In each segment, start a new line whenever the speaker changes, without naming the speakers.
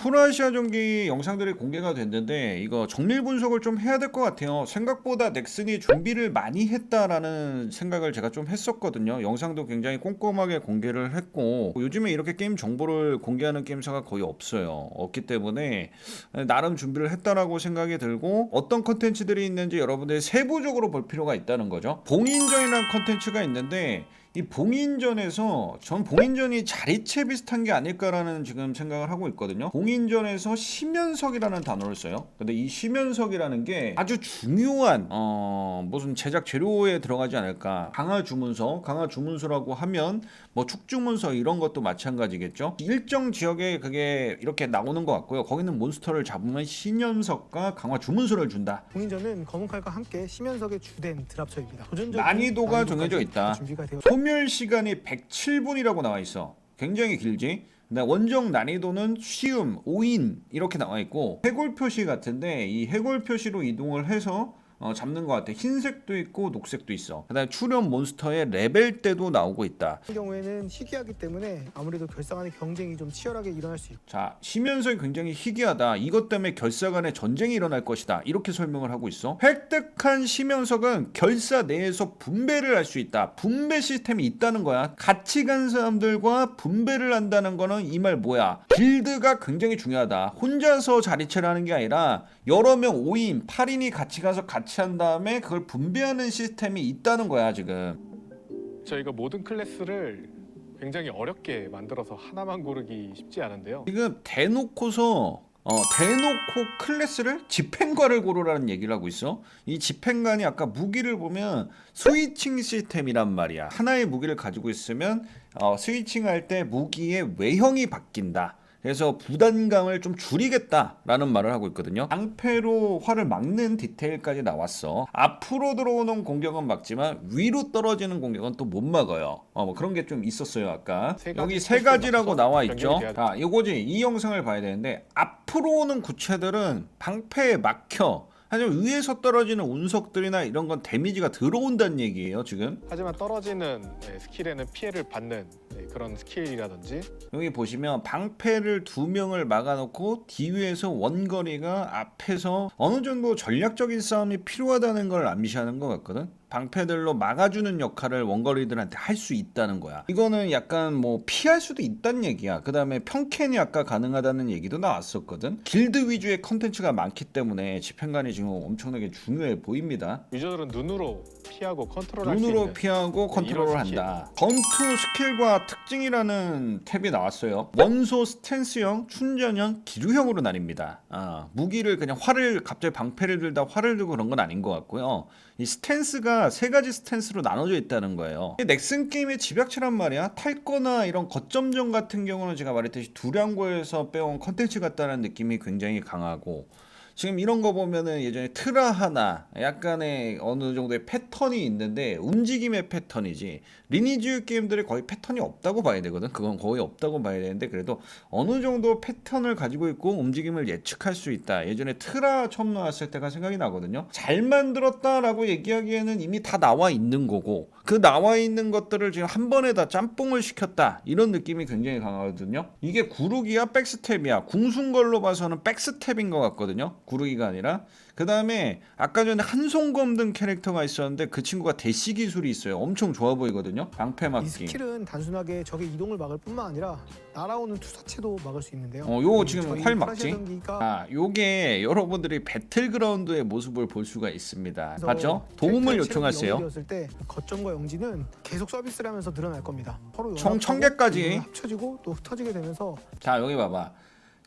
프로아시아 경기 영상들이 공개가 됐는데 이거 정밀 분석을 좀 해야 될 것 같아요. 생각보다 넥슨이 준비를 많이 했다라는 생각을 제가 좀 했었거든요. 영상도 굉장히 꼼꼼하게 공개를 했고 요즘에 이렇게 게임 정보를 공개하는 게임사가 거의 없어요. 없기 때문에 나름 준비를 했다라고 생각이 들고 어떤 컨텐츠들이 있는지 여러분들이 세부적으로 볼 필요가 있다는 거죠. 봉인전이라는 컨텐츠가 있는데 이 봉인전에서 전 봉인전이 자리체 비슷한 게 아닐까라는 지금 생각을 하고 있거든요. 봉인전에서 심연석이라는 단어를 써요. 근데 이 심연석이라는 게 아주 중요한 어 무슨 제작 재료에 들어가지 않을까. 강화 주문서, 강화 주문서라고 하면 뭐 축주문서 이런 것도 마찬가지겠죠. 일정 지역에 그게 이렇게 나오는 것 같고요. 거기는 몬스터를 잡으면 심연석과 강화 주문서를 준다.
공인전은 검은 칼과 함께 심연석의 주된 드랍처입니다. 도전적인
난이도가 정해져 있다.
준비가 되어
소멸 시간이 107분이라고 나와 있어. 굉장히 길지. 근데 원정 난이도는 쉬움, 5인 이렇게 나와 있고 해골 표시 같은데 이 해골 표시로 이동을 해서 어, 잡는 것 같아. 흰색도 있고 녹색도 있어. 그다음에 출연 몬스터의 레벨대도 나오고 있다.
같은 경우에는 희귀하기 때문에 아무래도 결상 간의 경쟁이 좀 치열하게 일어날 수 있고
자, 심연석이 굉장히 희귀하다. 이것 때문에 결사 간의 전쟁이 일어날 것이다. 이렇게 설명을 하고 있어. 획득한 심연석은 결사 내에서 분배를 할 수 있다. 분배 시스템이 있다는 거야. 같이 간 사람들과 분배를 한다는 거는 이 말 뭐야? 빌드가 굉장히 중요하다. 혼자서 자리체를 하는 게 아니라 여러 명 5인, 8인이 같이 가서 같이 한 다음에 그걸 분배하는 시스템이 있다는 거야, 지금.
저희가 모든 클래스를 굉장히 어렵게 만들어서 하나만 고르기 쉽지 않은데요.
지금 대놓고서 어, 대놓고 클래스를 집행관을 고르라는 얘기를 하고 있어. 이 집행관이 아까 무기를 보면 스위칭 시스템이란 말이야. 하나의 무기를 가지고 있으면 어, 스위칭할 때 무기의 외형이 바뀐다. 그래서 부담감을 좀 줄이겠다라는 말을 하고 있거든요. 방패로 활을 막는 디테일까지 나왔어. 앞으로 들어오는 공격은 막지만 위로 떨어지는 공격은 또 못 막아요. 어, 뭐 그런 게 좀 있었어요 아까.
세
여기 세 가지라고 나와 있죠. 자, 이거지. 이 영상을 봐야 되는데 앞으로 오는 구체들은 방패에 막혀. 하지만 위에서 떨어지는 운석들이나 이런 건 데미지가 들어온다는 얘기예요 지금.
하지만 떨어지는 네, 스킬에는 피해를 받는 네, 그런 스킬이라든지
여기 보시면 방패를 두 명을 막아놓고 뒤위에서 원거리가 앞에서 어느 정도 전략적인 싸움이 필요하다는 걸 암시하는 것 같거든. 방패들로 막아주는 역할을 원거리들한테 할 수 있다는 거야. 이거는 약간 뭐 피할 수도 있다는 얘기야. 그 다음에 평캔이 아까 가능하다는 얘기도 나왔었거든. 길드 위주의 컨텐츠가 많기 때문에 집행관이 지금 엄청나게 중요해 보입니다.
유저들은 눈으로 피하고 컨트롤할 수
눈으로
있는
피하고
네,
컨트롤을
이런 스킬.
한다. 전투 스킬과 특징이라는 탭이 나왔어요. 원소 스탠스형, 충전형, 기류형으로 나뉩니다. 아, 무기를 그냥 활을 갑자기 방패를 들다 활을 들고 그런 건 아닌 것 같고요. 이 스탠스가 세 가지 스탠스로 나눠져 있다는 거예요. 이 넥슨 게임의 집약체란 말이야. 탈거나 이런 거점전 같은 경우는 제가 말했듯이 두량고에서 빼온 컨텐츠 같다는 느낌이 굉장히 강하고 지금 이런 거 보면은 예전에 트라 하나 약간의 어느 정도의 패턴이 있는데 움직임의 패턴이지. 리니지 게임들이 거의 패턴이 없다고 봐야 되거든. 그건 거의 없다고 봐야 되는데 그래도 어느 정도 패턴을 가지고 있고 움직임을 예측할 수 있다. 예전에 트라 처음 나왔을 때가 생각이 나거든요. 잘 만들었다라고 얘기하기에는 이미 다 나와 있는 거고 그 나와 있는 것들을 지금 한 번에 다 짬뽕을 시켰다. 이런 느낌이 굉장히 강하거든요. 이게 구르기야 백스텝이야. 궁순 걸로 봐서는 백스텝인 것 같거든요. 구르기가 아니라 그 다음에 아까 전에 한송검 등 캐릭터가 있었는데 그 친구가 대시 기술이 있어요 엄청 좋아 보이거든요 방패
이
막기
스킬은 단순하게 적의 이동을 막을 뿐만 아니라 날아오는 투사체도 막을 수 있는데요.
어, 요거
음,
지금
저희
활
프라시아
막지?
경기가
아 요게 여러분들이 배틀그라운드의 모습을 볼 수가 있습니다
그래서
맞죠? 도움을 요청하세요
0이었을 때 거점과 영지는 계속 서비스를 하면서 늘어날 겁니다. 서로
총
연합하고
천 개까지.
그리고 합쳐지고 또 흩어지게 되면서
자 여기 봐봐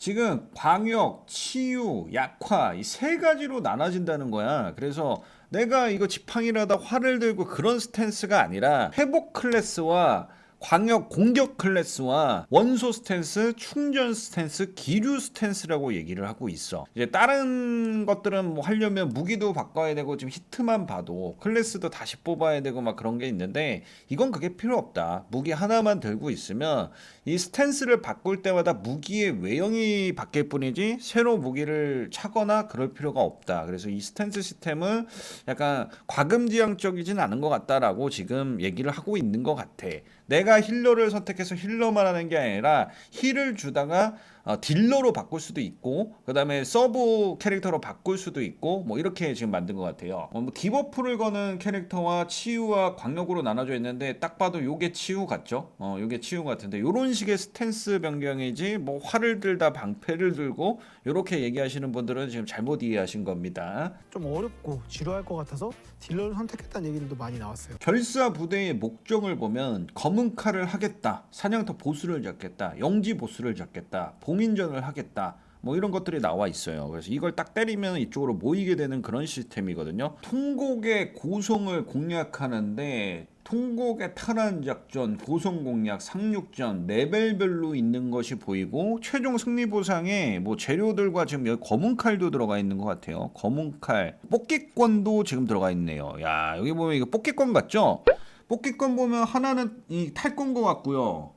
지금 광역, 치유, 약화 이 세 가지로 나눠진다는 거야. 그래서 내가 이거 지팡이라다 활을 들고 그런 스탠스가 아니라 회복 클래스와 광역 공격 클래스와 원소 스탠스, 충전 스탠스, 기류 스탠스라고 얘기를 하고 있어. 이제 다른 것들은 뭐 하려면 무기도 바꿔야 되고 지금 히트만 봐도 클래스도 다시 뽑아야 되고 막 그런 게 있는데 이건 그게 필요 없다. 무기 하나만 들고 있으면 이 스탠스를 바꿀 때마다 무기의 외형이 바뀔 뿐이지 새로 무기를 차거나 그럴 필요가 없다. 그래서 이 스탠스 시스템은 약간 과금지향적이진 않은 것 같다라고 지금 얘기를 하고 있는 것 같아. 내가 힐러를 선택해서 힐러만 하는 게 아니라 힐을 주다가 어, 딜러로 바꿀 수도 있고 그 다음에 서브 캐릭터로 바꿀 수도 있고 뭐 이렇게 지금 만든 것 같아요. 어, 뭐 디버프를 거는 캐릭터와 치유와 광역으로 나눠져 있는데 딱 봐도 요게 치유 같죠? 어, 요게 치유 같은데 요런 식의 스탠스 변경이지 뭐 활을 들다 방패를 들고 요렇게 얘기하시는 분들은 지금 잘못 이해하신 겁니다.
좀 어렵고 지루할 것 같아서 딜러를 선택했다는 얘기들도 많이 나왔어요.
결사 부대의 목적을 보면 검은 칼을 하겠다, 사냥터 보스를 잡겠다, 영지 보스를 잡겠다, 봉인전을 하겠다. 뭐 이런 것들이 나와 있어요. 그래서 이걸 딱 때리면 이쪽으로 모이게 되는 그런 시스템이거든요. 통곡의 고성을 공략하는데 통곡의 탈환 작전, 고성 공략, 상륙전 레벨별로 있는 것이 보이고 최종 승리 보상에 뭐 재료들과 지금 여기 검은 칼도 들어가 있는 것 같아요. 검은 칼, 뽑기권도 지금 들어가 있네요. 야 여기 보면 이거 뽑기권 같죠? 뽑기권 보면 하나는 이 탈건 것 같고요.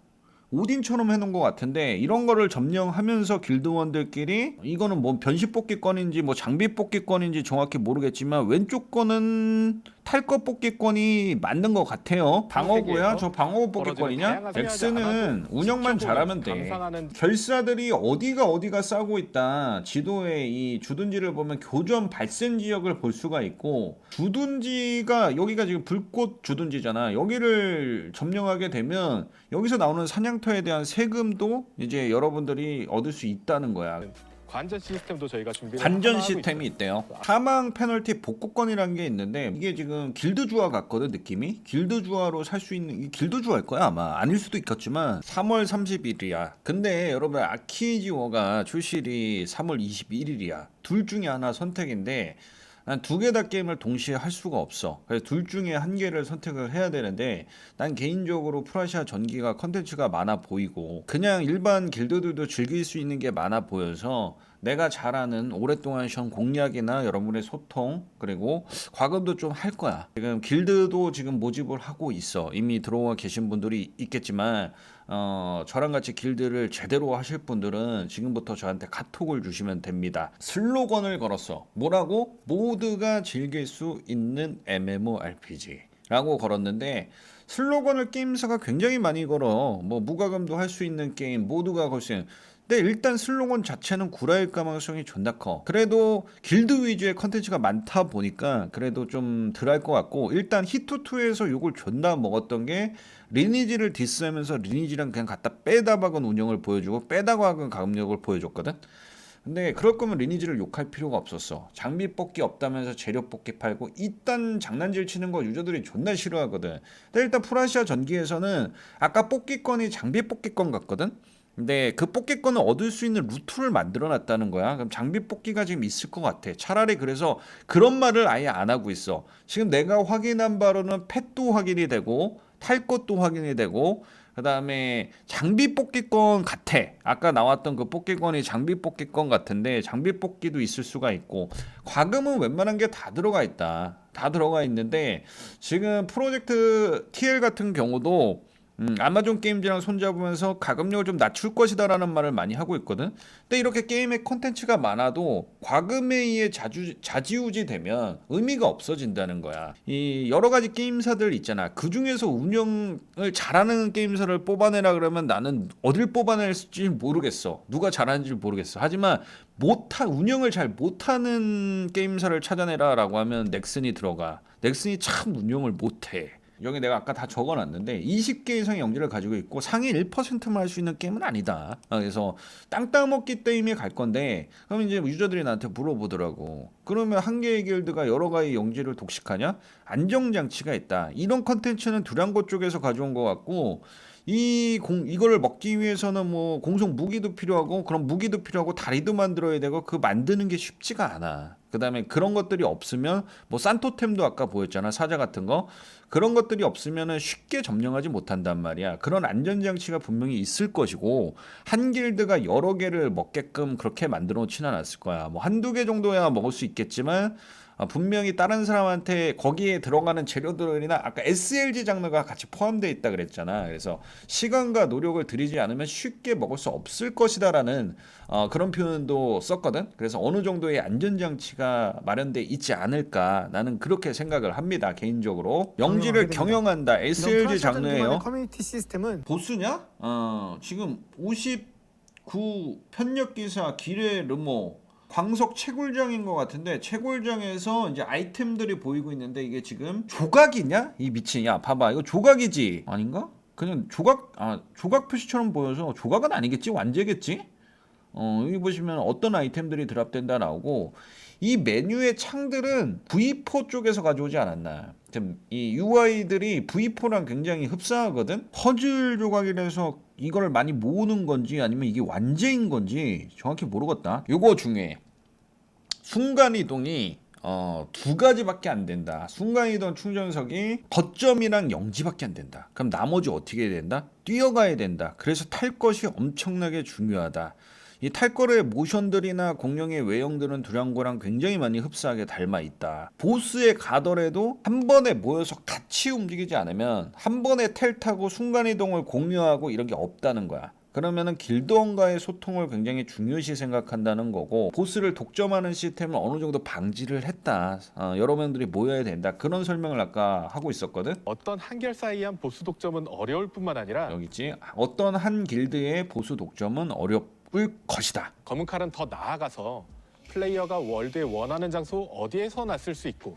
오딘처럼 해놓은 것 같은데 이런 거를 점령하면서 길드원들끼리 이거는 뭐 변시 뽑기권인지 뭐 장비 뽑기권인지 정확히 모르겠지만 왼쪽 거는 탈것 뽑기권이 맞는 것 같아요. 방어구야? 저 방어구 뽑기권이냐? 엑스는 운영만 잘하면 돼. 결사들이 어디가 어디가 싸고 있다. 지도에 이 주둔지를 보면 교전 발생 지역을 볼 수가 있고 주둔지가 여기가 지금 불꽃 주둔지잖아. 여기를 점령하게 되면 여기서 나오는 사냥터에 대한 세금도 이제 여러분들이 얻을 수 있다는 거야.
관전 시스템도 저희가 준비를
관전
하고
시스템이
있어요.
있대요. 사망 페널티 복구권이라는 게 있는데 이게 지금 길드 주화 같거든 느낌이. 길드 주화로 살 수 있는 이 길드 주화일 거야 아마 아닐 수도 있겠지만 3월 30일이야. 근데 여러분 아키지워가 출시일이 3월 21일이야. 둘 중에 하나 선택인데 난 두 개 다 게임을 동시에 할 수가 없어. 그래서 둘 중에 한 개를 선택을 해야 되는데 난 개인적으로 프라시아 전기가 컨텐츠가 많아 보이고 그냥 일반 길드들도 즐길 수 있는 게 많아 보여서 내가 잘하는 오랫동안 션 공략이나 여러분의 소통 그리고 과금도 좀 할 거야. 지금 길드도 지금 모집을 하고 있어. 이미 들어와 계신 분들이 있겠지만 어, 저랑 같이 길드를 제대로 하실 분들은 지금부터 저한테 카톡을 주시면 됩니다. 슬로건을 걸었어. 뭐라고? 모두가 즐길 수 있는 MMORPG. 라고 걸었는데 슬로건을 게임사가 굉장히 많이 걸어. 뭐 무과금도 할 수 있는 게임, 모두가 걸 수 있는. 근데 일단 슬로건 자체는 구라일 가능성이 존나 커. 그래도 길드 위주의 컨텐츠가 많다 보니까 그래도 좀 덜할 것 같고 일단 히트2에서 욕을 존나 먹었던 게 리니지를 디스하면서 리니지랑 그냥 갖다 빼다 박은 운영을 보여주고 빼다 박은 가금력을 보여줬거든. 근데 그럴 거면 리니지를 욕할 필요가 없었어. 장비 뽑기 없다면서 재료 뽑기 팔고 이딴 장난질 치는 거 유저들이 존나 싫어하거든. 근데 일단 프라시아 전기에서는 아까 뽑기권이 장비 뽑기권 같거든. 근데 그 뽑기권을 얻을 수 있는 루트를 만들어 놨다는 거야. 그럼 장비 뽑기가 지금 있을 것 같아. 차라리 그래서 그런 말을 아예 안 하고 있어. 지금 내가 확인한 바로는 펫도 확인이 되고 탈 것도 확인이 되고 그다음에 장비 뽑기권 같아. 아까 나왔던 그 뽑기권이 장비 뽑기권 같은데 장비 뽑기도 있을 수가 있고 과금은 웬만한 게 다 들어가 있다. 다 들어가 있는데 지금 프로젝트 TL 같은 경우도 음, 아마존 게임즈랑 손잡으면서 가금력을 좀 낮출 것이다라는 말을 많이 하고 있거든. 근데 이렇게 게임에 콘텐츠가 많아도 과금에 의해 자주 자지우지 되면 의미가 없어진다는 거야. 이 여러 가지 게임사들 있잖아. 그 중에서 운영을 잘하는 게임사를 뽑아내라 그러면 나는 어딜 뽑아낼지 모르겠어. 누가 잘하는지 모르겠어. 하지만 못하 운영을 잘 못하는 게임사를 찾아내라라고 하면 넥슨이 들어가. 넥슨이 참 운영을 못해. 여기 내가 아까 다 적어놨는데 20개 이상의 영지를 가지고 있고 상위 1%만 할 수 있는 게임은 아니다. 아, 그래서 땅 따먹기 게임에 갈 건데 그럼 이제 유저들이 나한테 물어보더라고. 그러면 한 개의 길드가 여러 가지 영지를 독식하냐? 안정장치가 있다. 이런 컨텐츠는 두량고 쪽에서 가져온 것 같고 이 공 이거를 먹기 위해서는 뭐 공성 무기도 필요하고 그런 무기도 필요하고 다리도 만들어야 되고 그 만드는 게 쉽지가 않아. 그다음에 그런 것들이 없으면 뭐 산토템도 아까 보였잖아 사자 같은 거 그런 것들이 없으면은 쉽게 점령하지 못한단 말이야. 그런 안전 장치가 분명히 있을 것이고 한 길드가 여러 개를 먹게끔 그렇게 만들어 놓지는 않았을 거야. 뭐 한두 개 정도야 먹을 수 있겠지만 아, 분명히 다른 사람한테 거기에 들어가는 재료들이나 아까 SLG 장르가 같이 포함되어 있다 그랬잖아. 그래서 시간과 노력을 들이지 않으면 쉽게 먹을 수 없을 것이다라는 어, 그런 표현도 썼거든. 그래서 어느 정도의 안전 장치가 마련돼 있지 않을까 나는 그렇게 생각을 합니다. 개인적으로 영지를. 경영한다. SLG 장르예요.
커뮤니티 시스템은
보스냐? 어, 지금 50구 편력 기사 기뢰 르모 광석 채굴장인 것 같은데 채굴장에서 이제 아이템들이 보이고 있는데 이게 지금 조각이냐? 이 미친 야 봐봐. 이거 조각이지? 아닌가? 그냥 조각 아 조각 표시처럼 보여서 조각은 아니겠지? 완제겠지? 어 여기 보시면 어떤 아이템들이 드랍된다 나오고. 이 메뉴의 창들은 V4 쪽에서 가져오지 않았나. 지금 이 UI들이 V4랑 굉장히 흡사하거든. 퍼즐 조각이라서 이걸 많이 모으는 건지 아니면 이게 완제인 건지 정확히 모르겠다. 요거 중요해. 순간 이동이 어, 두 가지밖에 안 된다. 순간 이동 충전석이 거점이랑 영지밖에 안 된다. 그럼 나머지 어떻게 해야 된다? 뛰어가야 된다. 그래서 탈 것이 엄청나게 중요하다. 이 탈거의 모션들이나 공룡의 외형들은 두량고랑 굉장히 많이 흡사하게 닮아 있다. 보스에 가더라도 한 번에 모여서 같이 움직이지 않으면 한 번에 텔 타고 순간 이동을 공유하고 이런 게 없다는 거야. 그러면은 길드원과의 소통을 굉장히 중요시 생각한다는 거고 보스를 독점하는 시스템을 어느 정도 방지를 했다. 어, 여러 명들이 모여야 된다. 그런 설명을 아까 하고 있었거든.
어떤 한결사이한 보스 독점은 어려울 뿐만 아니라
여기 있지. 어떤 한 길드의 보스 독점은 어렵 을 것이다.
검은 칼은 더 나아가서 플레이어가 월드에 원하는 장소 어디에서나 쓸 수 있고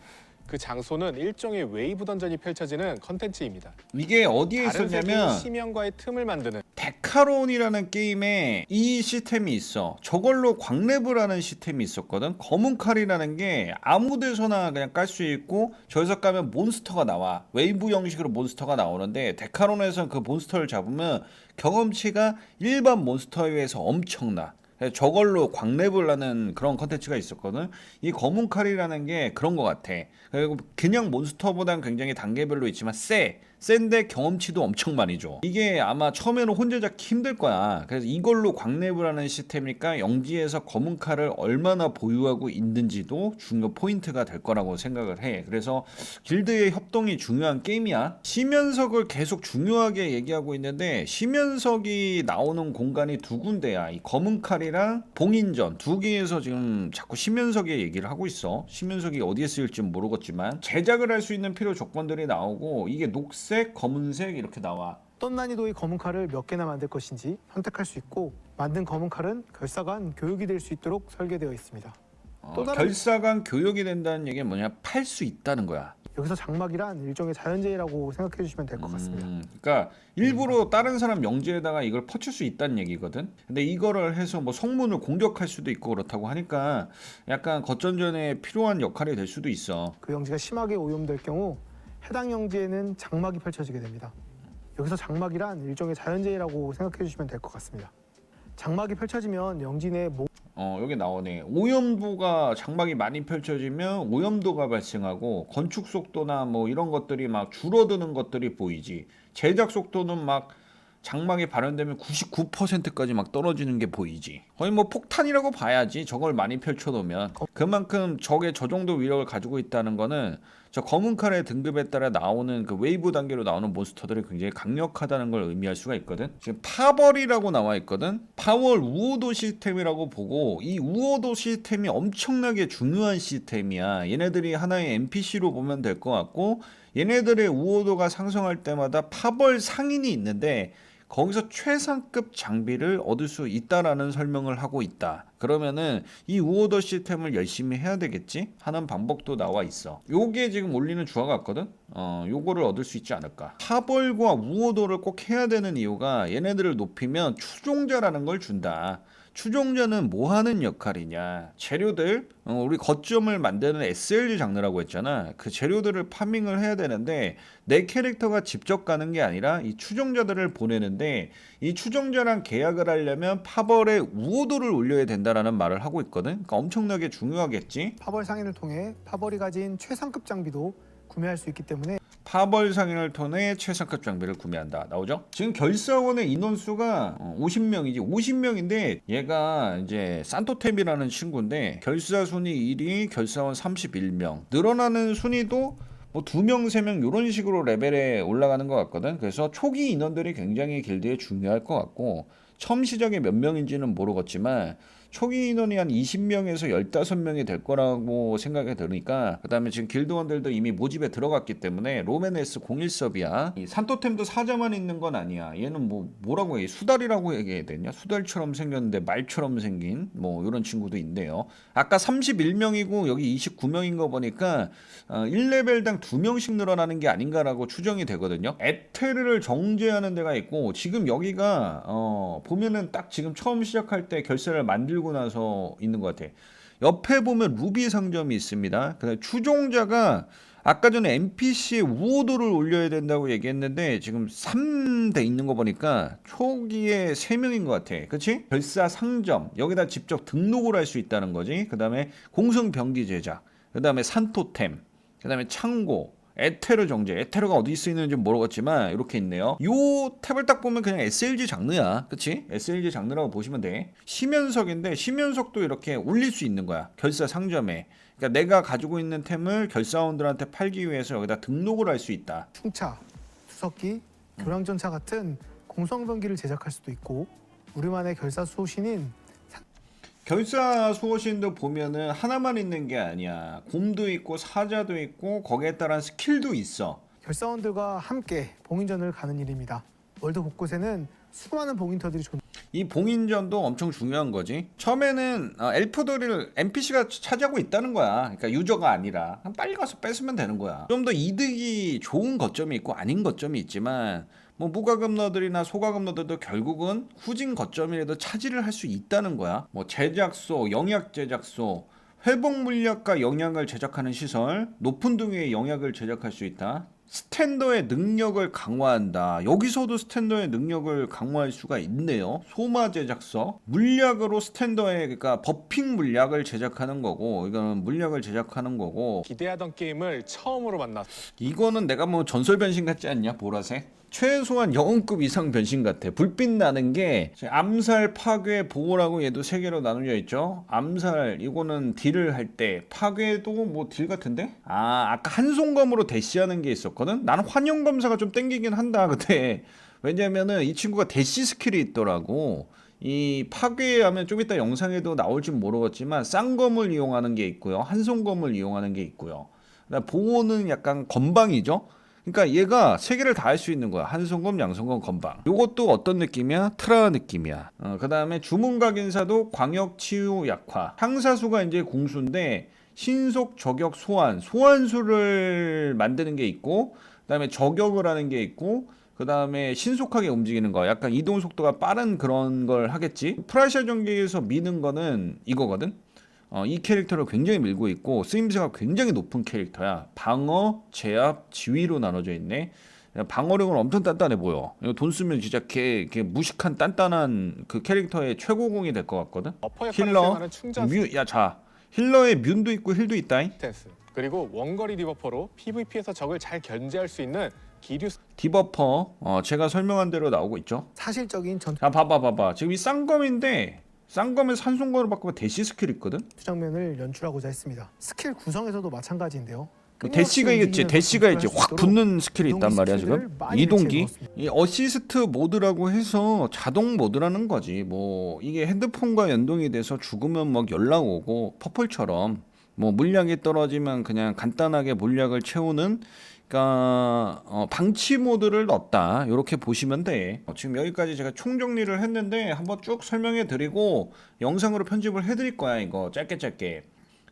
그 장소는 일종의 웨이브 던전이 펼쳐지는 컨텐츠입니다.
이게 어디에
다른
있었냐면
심연과의 틈을 만드는
데카론이라는 게임에 이 시스템이 있어. 저걸로 광래부라는 시스템이 있었거든. 검은 칼이라는 게 아무 데서나 그냥 깔 수 있고 저기서 까면 몬스터가 나와. 웨이브 형식으로 몬스터가 나오는데 데카론에서는 그 몬스터를 잡으면 경험치가 일반 몬스터에 비해서 엄청나. 그래서 저걸로 광래블라는 그런 컨텐츠가 있었거든. 이 검은 칼이라는 게 그런 것 같아. 그리고 그냥 몬스터보단 굉장히 단계별로 있지만 세. 센데 경험치도 엄청 많이 줘. 이게 아마 처음에는 혼자 잡기 힘들 거야. 그래서 이걸로 광래부라는 시스템이니까 영지에서 검은 칼을 얼마나 보유하고 있는지도 중요 포인트가 될 거라고 생각을 해. 그래서 길드의 협동이 중요한 게임이야. 시면석을 계속 중요하게 얘기하고 있는데 시면석이 나오는 공간이 두 군데야. 이 검은 칼이 랑 봉인전 두 개에서 지금 자꾸 시면석의 얘기를 하고 있어. 시면석이 어디에 쓰일지 모르겠지만 제작을 할 수 있는 필요 조건들이 나오고 이게 녹색, 검은색 이렇게 나와.
어떤 난이도의 검은 칼을 몇 개나 만들 것인지 선택할 수 있고 만든 검은 칼은 결사간 교육이 될 수 있도록 설계되어 있습니다.
어,
또 다른-
결사관 교육이 된다는 얘기는 뭐냐? 팔 수 있다는 거야.
여기서 장막이란 일종의 자연재해라고 생각해 주시면 될 것 같습니다.
음, 그러니까 일부러 다른 사람 영지에다가 이걸 퍼칠 수 있다는 얘기거든. 근데 이거를 해서 뭐 성문을 공격할 수도 있고 그렇다고 하니까 약간 거점전에 필요한 역할이 될 수도 있어.
그 영지가 심하게 오염될 경우 해당 영지에는 장막이 펼쳐지게 됩니다. 여기서 장막이란 일종의 자연재해라고 생각해 주시면 될 것 같습니다. 장막이 펼쳐지면 영지 내 모-
어 여기 나오네. 오염도가 장막이 많이 펼쳐지면 오염도가 발생하고 건축 속도나 뭐 이런 것들이 막 줄어드는 것들이 보이지. 제작 속도는 막 장막이 발현되면 99%까지 막 떨어지는 게 보이지 거의 뭐 폭탄이라고 봐야지 저걸 많이 펼쳐놓으면 그만큼 적의 저 정도 위력을 가지고 있다는 거는 저 검은 칼의 등급에 따라 나오는 그 웨이브 단계로 나오는 몬스터들이 굉장히 강력하다는 걸 의미할 수가 있거든. 지금 파벌이라고 나와 있거든. 파월 우호도 시스템이라고 보고 이 우호도 시스템이 엄청나게 중요한 시스템이야. 얘네들이 하나의 NPC로 보면 될 것 같고 얘네들의 우호도가 상승할 때마다 파벌 상인이 있는데 거기서 최상급 장비를 얻을 수 있다라는 설명을 하고 있다. 그러면은 이 우오더 시스템을 열심히 해야 되겠지? 하는 방법도 나와 있어. 요게 지금 올리는 주화 같거든? 어, 요거를 얻을 수 있지 않을까. 하벌과 우오더를 꼭 해야 되는 이유가 얘네들을 높이면 추종자라는 걸 준다. 추종자는 뭐 하는 역할이냐? 재료들, 어, 우리 거점을 만드는 SLG 장르라고 했잖아. 그 재료들을 파밍을 해야 되는데 내 캐릭터가 직접 가는 게 아니라 이 추종자들을 보내는데 이 추종자랑 계약을 하려면 파벌의 우호도를 올려야 된다라는 말을 하고 있거든. 그러니까 엄청나게 중요하겠지.
파벌 상인을 통해 파벌이 가진 최상급 장비도 구매할 수 있기 때문에
파벌 상인을 통해 최상급 장비를 구매한다. 나오죠? 지금 결사원의 인원수가 50명이지. 50명인데 얘가 이제 산토템이라는 친구인데 결사 순위 1위, 결사원 31명. 늘어나는 순위도 뭐 두 명, 세 명 이런 식으로 레벨에 올라가는 것 같거든. 그래서 초기 인원들이 굉장히 길드에 중요할 것 같고 처음 시작에 몇 명인지는 모르겠지만 초기 인원이 한 20명에서 15명이 될 거라고 생각이 드니까 그다음에 지금 길드원들도 이미 모집에 들어갔기 때문에 로맨에스 01서비야. 이 산토템도 사자만 있는 건 아니야. 얘는 뭐 뭐라고 해? 수달이라고 얘기해야 되냐? 수달처럼 생겼는데 말처럼 생긴 뭐 이런 친구도 있네요. 아까 31명이고 여기 29명인 거 보니까 어, 1레벨당 2명씩 늘어나는 게 아닌가라고 추정이 되거든요. 에테르를 정제하는 데가 있고 지금 여기가 어, 보면은 딱 지금 처음 시작할 때 결세를 만들 고 나서 있는 것 같아 옆에 보면 루비 상점이 있습니다. 그다음 추종자가 아까 전에 NPC의 우호도를 올려야 된다고 얘기했는데 지금 3대 있는 거 보니까 초기에 3명인 것 같아. 그치? 별사 상점. 여기다 직접 등록을 할 수 있다는 거지. 그 다음에 공성 병기 제작. 그 다음에 산토템. 그 다음에 창고. 에테르 정제. 에테르가 어디 쓰이는지 모르겠지만 이렇게 있네요. 요 탭을 딱 보면 그냥 SLG 장르야. 그치? SLG 장르라고 보시면 돼. 시면석인데 시면석도 이렇게 올릴 수 있는 거야. 결사 상점에. 그러니까 내가 가지고 있는 템을 결사원들한테 팔기 위해서 여기다 등록을 할 수 있다.
충차, 수석기, 교량전차 같은 공성병기를 제작할 수도 있고 우리만의 결사 수호신인
결사 수호신도 보면은 하나만 있는 게 아니야. 곰도 있고 사자도 있고 거기에 따른 스킬도 있어.
결사원들과 함께 봉인전을 가는 일입니다. 월드 곳곳에는 수많은 봉인터들이 존.
이 봉인전도 엄청 중요한 거지. 처음에는 어, 엘프들을 NPC가 차지하고 있다는 거야. 그러니까 유저가 아니라 빨리 가서 뺏으면 되는 거야. 좀 더 이득이 좋은 거점이 있고 아닌 거점이 있지만 뭐 무과금 너들이나 소과금 너들도 결국은 후진 거점이라도 차지를 할 수 있다는 거야. 뭐 제작소, 영약 제작소, 회복 물약과 영약을 제작하는 시설, 높은 등의 영약을 제작할 수 있다. 스탠더의 능력을 강화한다. 여기서도 스탠더의 능력을 강화할 수가 있네요. 소마 제작서. 물약으로 스탠더의 그러니까 버핑 물약을 제작하는 거고 이거는 물약을 제작하는 거고
기대하던 게임을 처음으로 만났어.
이거는 내가 뭐 전설 변신 같지 않냐 보라색? 최소한 영웅급 이상 변신 같아. 불빛 나는 게 암살, 파괴, 보호라고 얘도 세 개로 나누져 있죠. 암살 이거는 딜을 할 때 파괴도 뭐 딜 같은데? 아 아까 한송검으로 대시하는 게 있었거든. 나는 환영 검사가 좀 땡기긴 한다. 근데 왜냐면은 이 친구가 대시 스킬이 있더라고. 이 파괴하면 좀 이따 영상에도 나올지 모르겠지만 쌍검을 이용하는 게 있고요. 한송검을 이용하는 게 있고요. 보호는 약간 건방이죠. 그러니까 얘가 세 개를 다 할 수 있는 거야. 한송검, 양송검, 건방. 요것도 어떤 느낌이야? 트라 느낌이야. 어, 그다음에 주문각 인사도 광역 치유 약화. 향사수가 이제 공수인데 신속 저격 소환. 소환수를 만드는 게 있고 그다음에 저격을 하는 게 있고 그 다음에 신속하게 움직이는 거, 약간 이동 속도가 빠른 그런 걸 하겠지. 프라시아 전기에서 미는 거는 이거거든. 어, 이 캐릭터를 굉장히 밀고 있고 쓰임새가 굉장히 높은 캐릭터야. 방어, 제압, 지휘로 나눠져 있네. 방어력은 엄청 단단해 보여. 이거 돈 쓰면 진짜 걔, 걔 무식한 단단한 그 캐릭터의 최고공이 될 것 같거든.
어퍼 역할을
힐러, 뮤, 야 자, 힐러의 뮨도 있고 힐도 있다잉.
그리고 원거리 디버퍼로 PVP에서 적을 잘 견제할 수 있는 기류
디버퍼, 어, 제가 설명한 대로 나오고 있죠.
사실적인 전투
자, 봐봐, 봐봐. 지금 이 쌍검인데 쌍검에 산송검으로 바꾸면 대시 스킬 있거든.
장면을 연출하고자 했습니다. 스킬 구성에서도 마찬가지인데요.
그 대시가 있겠지. 대시가 이제 확 붙는 스킬이 있단 말이야 지금. 이동기. 이 어시스트 모드라고 해서 자동 모드라는 거지. 뭐 이게 핸드폰과 연동이 돼서 죽으면 막 연락 오고 퍼플처럼 뭐 물약이 떨어지면 그냥 간단하게 물약을 채우는 그러니까 어, 방치 모드를 넣었다. 이렇게 보시면 돼. 어, 지금 여기까지 제가 총정리를 했는데 한번 쭉 설명해 드리고 영상으로 편집을 해 드릴 거야 이거. 짧게 짧게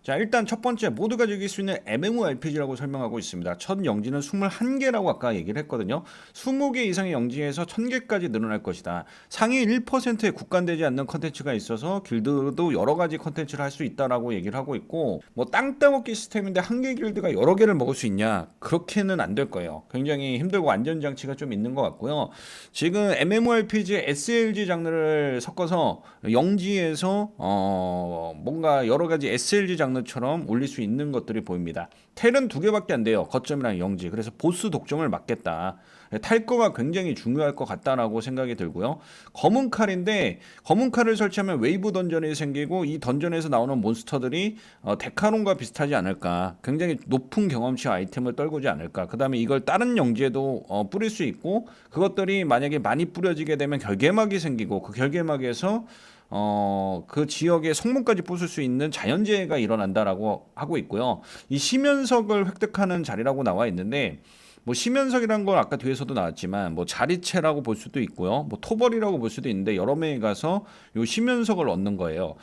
자 일단 첫 번째 모두가 즐길 수 있는 MMORPG라고 설명하고 있습니다. 첫 영지는 21개라고 아까 얘기를 했거든요. 20개 이상의 영지에서 1000개까지 늘어날 것이다. 상위 1%에 국간되지 않는 컨텐츠가 있어서 길드도 여러 가지 컨텐츠를 할 수 있다라고 얘기를 하고 있고 뭐 땅 따먹기 시스템인데 한 개 길드가 여러 개를 먹을 수 있냐? 그렇게는 안 될 거예요. 굉장히 힘들고 안전장치가 좀 있는 것 같고요. 지금 MMORPG, SLG 장르를 섞어서 영지에서 어 뭔가 여러 가지 SLG 장르 처럼 올릴 수 있는 것들이 보입니다. 텔은 두 개밖에 안 돼요. 거점이랑 영지. 그래서 보스 독점을 막겠다. 탈 거가 굉장히 중요할 것 같다라고 생각이 들고요. 검은 칼인데 검은 칼을 설치하면 웨이브 던전이 생기고 이 던전에서 나오는 몬스터들이 어, 데카론과 비슷하지 않을까. 굉장히 높은 경험치 아이템을 떨구지 않을까. 그 다음에 이걸 다른 영지에도 어, 뿌릴 수 있고 그것들이 만약에 많이 뿌려지게 되면 결계막이 생기고 그 결계막에서 어, 그 지역의 성문까지 부술 수 있는 자연재해가 일어난다라고 하고 있고요. 이 시면석을 획득하는 자리라고 나와 있는데 뭐 시면석이란 건 아까 뒤에서도 나왔지만 뭐 자리채라고 볼 수도 있고요. 뭐 토벌이라고 볼 수도 있는데 여러 명이 가서 요 시면석을 얻는 거예요.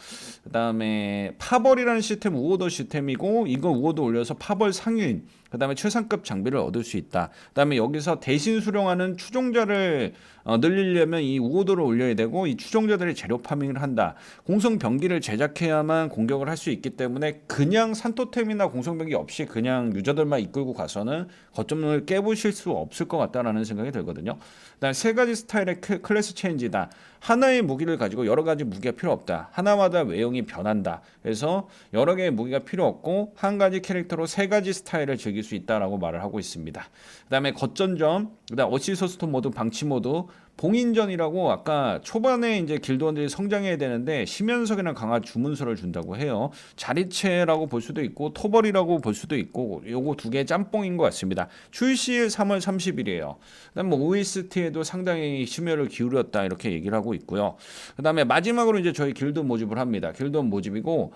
그다음에 파벌이라는 시스템 우호도 시스템이고 이거 우호도 올려서 파벌 상인 그 다음에 최상급 장비를 얻을 수 있다. 그 다음에 여기서 대신 수령하는 추종자를 어, 늘리려면 이 우호도를 올려야 되고 이 추종자들이 재료 파밍을 한다. 공성 병기를 제작해야만 공격을 할 수 있기 때문에 그냥 산토템이나 공성 병기 없이 그냥 유저들만 이끌고 가서는 거점을 깨부실 수 없을 것 같다라는 생각이 들거든요. 그다음에 세 가지 스타일의 클- 클래스 체인지다. 하나의 무기를 가지고 여러 가지 무기가 필요 없다. 하나마다 외형이 변한다. 그래서 여러 개의 무기가 필요 없고 한 가지 캐릭터로 세 가지 스타일을 즐길 수 있다라고 말을 하고 있습니다. 그다음에 거점점, 그다음 어시스스톤 모드, 방치 모드, 봉인전이라고 아까 초반에 이제 길드원들이 성장해야 되는데 심연석이나 강화 주문서를 준다고 해요. 자리체라고 볼 수도 있고 토벌이라고 볼 수도 있고 요거 두 개 짬뽕인 것 같습니다. 출시일 3월 30일이에요. 그다음 뭐 OST에도 상당히 심혈을 기울였다 이렇게 얘기를 하고 있고요. 그다음에 마지막으로 이제 저희 길드 모집을 합니다. 길드원 모집이고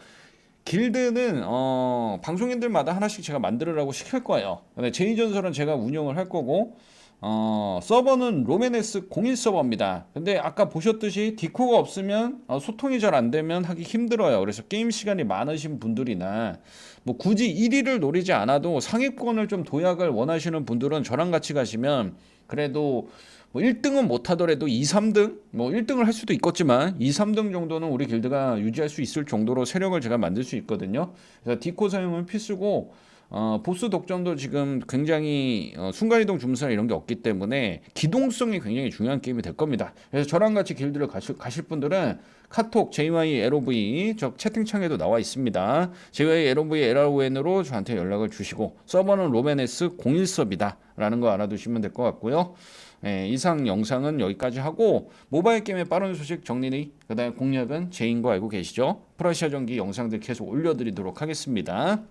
길드는 어, 방송인들마다 하나씩 제가 만들으라고 시킬 거예요. 근데 제2전설은 제가 운영을 할 거고 어, 서버는 로메네스 01 서버입니다. 근데 아까 보셨듯이 디코가 없으면 어, 소통이 잘 안 되면 하기 힘들어요. 그래서 게임 시간이 많으신 분들이나 뭐 굳이 1위를 노리지 않아도 상위권을 좀 도약을 원하시는 분들은 저랑 같이 가시면 그래도 뭐 1등은 못 하더라도 2, 3등 뭐 1등을 할 수도 있겠지만 2, 3등 정도는 우리 길드가 유지할 수 있을 정도로 세력을 제가 만들 수 있거든요. 그래서 디코 사용은 필수고 어, 보스 독점도 지금 굉장히 어, 순간이동 주문서 이런 게 없기 때문에 기동성이 굉장히 중요한 게임이 될 겁니다. 그래서 저랑 같이 길드를 가실, 가실 분들은 카톡 JYLOV 저 채팅창에도 나와 있습니다. JYLOV LRON으로 저한테 연락을 주시고 서버는 로맨에스 01섭이다 라는 거 알아두시면 될 것 같고요. 예, 이상 영상은 여기까지 하고 모바일 게임의 빠른 소식 정리니 그다음에 공략은 제인 거 알고 계시죠? 프라시아 전기 영상들 계속 올려드리도록 하겠습니다.